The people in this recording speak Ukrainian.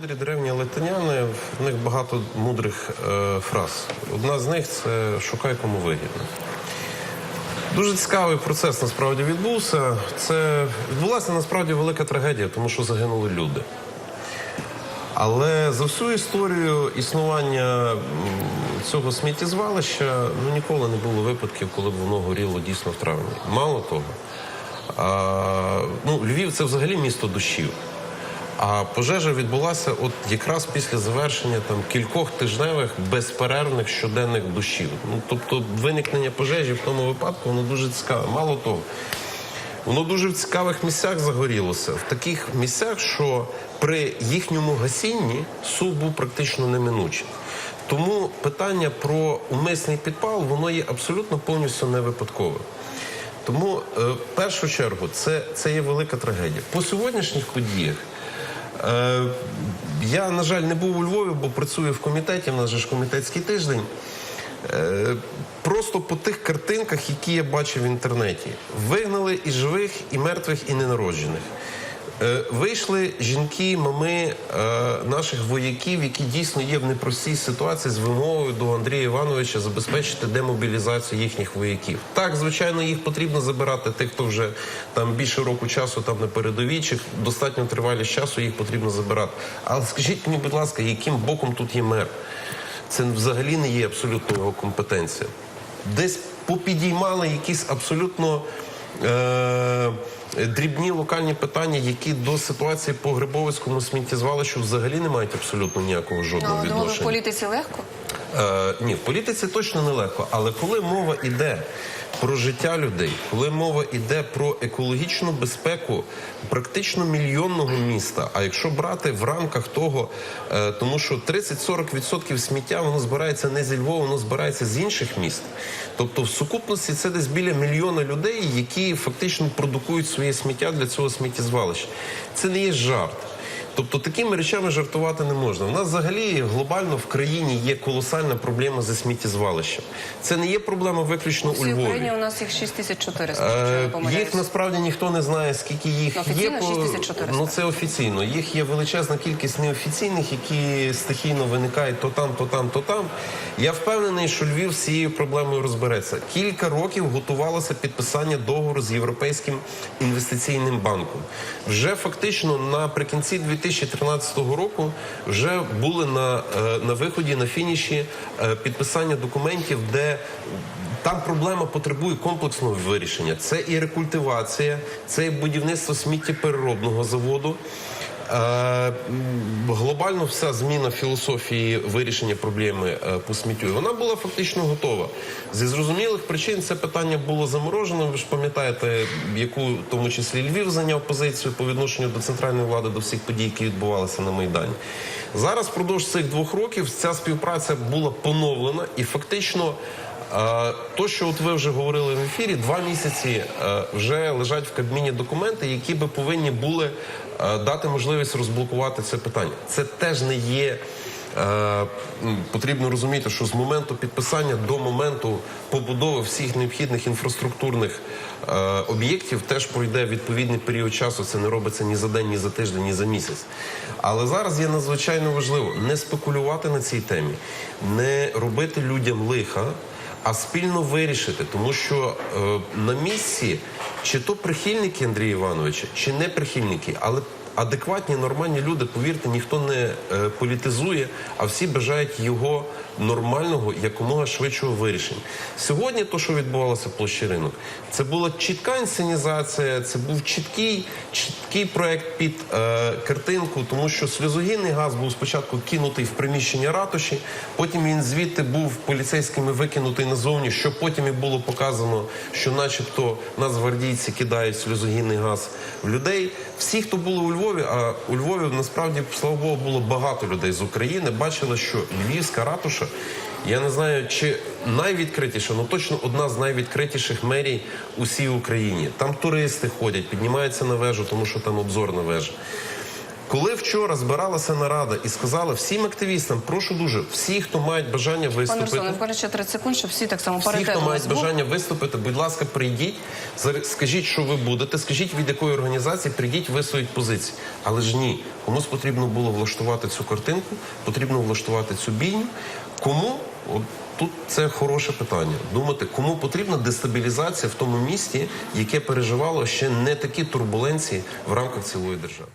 Мудрі древні латиняни, в них багато мудрих е, фраз. Одна з них це шукай кому вигідно. Дуже цікавий процес насправді відбувся. Це відбулася насправді велика трагедія, тому що загинули люди. Але за всю історію існування цього сміттєзвалища ну, ніколи не було випадків, коли б воно горіло дійсно в травні. Мало того, а, ну, Львів це взагалі місто душів. А пожежа відбулася от якраз після завершення там кількох тижневих безперервних щоденних душів. Ну тобто виникнення пожежі в тому випадку воно дуже цікаве. Мало того, воно дуже в цікавих місцях загорілося. В таких місцях, що при їхньому гасінні сув був практично неминучий. Тому питання про умисний підпал воно є абсолютно повністю не випадкове. Тому е, в першу чергу це, це є велика трагедія. По сьогоднішніх подіях я, на жаль, не був у Львові, бо працюю в комітеті. в нас же ж комітетський тиждень. Е, просто по тих картинках, які я бачив в інтернеті, вигнали і живих, і мертвих, і ненароджених. Е, Вийшли жінки, мами е, наших вояків, які дійсно є в непростій ситуації з вимогою до Андрія Івановича забезпечити демобілізацію їхніх вояків. Так, звичайно, їх потрібно забирати тих, хто вже там більше року часу там на передовій, чи достатньо тривалість часу їх потрібно забирати. Але скажіть мені, будь ласка, яким боком тут є мер? Це взагалі не є абсолютно його компетенція. Десь попідіймали якісь абсолютно дрібні локальні питання, які до ситуації по Грибовицькому сміттєзвалищу взагалі не мають абсолютно ніякого жодного відношення. думаю, в політиці легко. Е, ні, в політиці точно нелегко, але коли мова йде про життя людей, коли мова йде про екологічну безпеку практично мільйонного міста, а якщо брати в рамках того, е, тому що 30-40% сміття воно збирається не зі Львова, воно збирається з інших міст. Тобто в сукупності це десь біля мільйона людей, які фактично продукують своє сміття для цього сміттєзвалища. Це не є жарт. Тобто такими речами жартувати не можна. У нас взагалі глобально в країні є колосальна проблема зі сміттєзвалищем. Це не є проблема виключно У у Львові. Україні у нас їх 6400, якщо Е. Їх насправді ніхто не знає, скільки їх Ну, офіційно є. 6400. Ну це офіційно. Їх є величезна кількість неофіційних, які стихійно виникають то там, то там, то там. Я впевнений, що Львів з цією проблемою розбереться. Кілька років готувалося підписання договору з Європейським інвестиційним банком. Вже фактично наприкінці 2013 року вже були на, е, на виході на фініші е, підписання документів, де там проблема потребує комплексного вирішення. Це і рекультивація, це і будівництво сміттєпереробного заводу. Е, глобально вся зміна філософії вирішення проблеми е, по сміттю. Вона була фактично готова. Зі зрозумілих причин це питання було заморожено. Ви ж пам'ятаєте, яку в тому числі Львів зайняв позицію по відношенню до центральної влади до всіх подій, які відбувалися на Майдані. Зараз впродовж цих двох років ця співпраця була поновлена і фактично. Е, То, що от ви вже говорили в ефірі, два місяці е, вже лежать в Кабміні документи, які би повинні були е, дати можливість розблокувати це питання. Це теж не є. Потрібно розуміти, що з моменту підписання до моменту побудови всіх необхідних інфраструктурних об'єктів теж пройде відповідний період часу. Це не робиться ні за день, ні за тиждень, ні за місяць. Але зараз є надзвичайно важливо не спекулювати на цій темі, не робити людям лиха а спільно вирішити, тому що е, на місці чи то прихильники Андрія Івановича, чи не прихильники, але адекватні, нормальні люди, повірте, ніхто не е, політизує, а всі бажають його нормального, якомога швидшого вирішення. Сьогодні, то, що відбувалося в площі ринок, це була чітка інсценізація, це був чіткий, чіткий проект під е, картинку, тому що сльозогінний газ був спочатку кинутий в приміщення ратуші, потім він звідти був поліцейськими викинутий назовні, що потім і було показано, що, начебто, нацгвардійці кидають сльозогінний газ в людей. Всі, хто були у Львові, а у Львові насправді, слава Богу, було багато людей з України, бачили, що Львівська ратуша. Я не знаю, чи найвідкритіша, але точно одна з найвідкритіших мерій у всій Україні. Там туристи ходять, піднімаються на вежу, тому що там обзорна вежа. Коли вчора збиралася нарада і сказала всім активістам, прошу дуже, всі, хто мають бажання Пане виступити. Руслане, буквально ще 30 секунд, щоб всі так само Всі, хто мають бажання виступити, будь ласка, прийдіть, скажіть, що ви будете, скажіть від якої організації, прийдіть, висують позиції. Але ж ні, комусь потрібно було влаштувати цю картинку, потрібно влаштувати цю бійню. Кому? От тут це хороше питання. Думати, кому потрібна дестабілізація в тому місті, яке переживало ще не такі турбуленції в рамках цілої держави.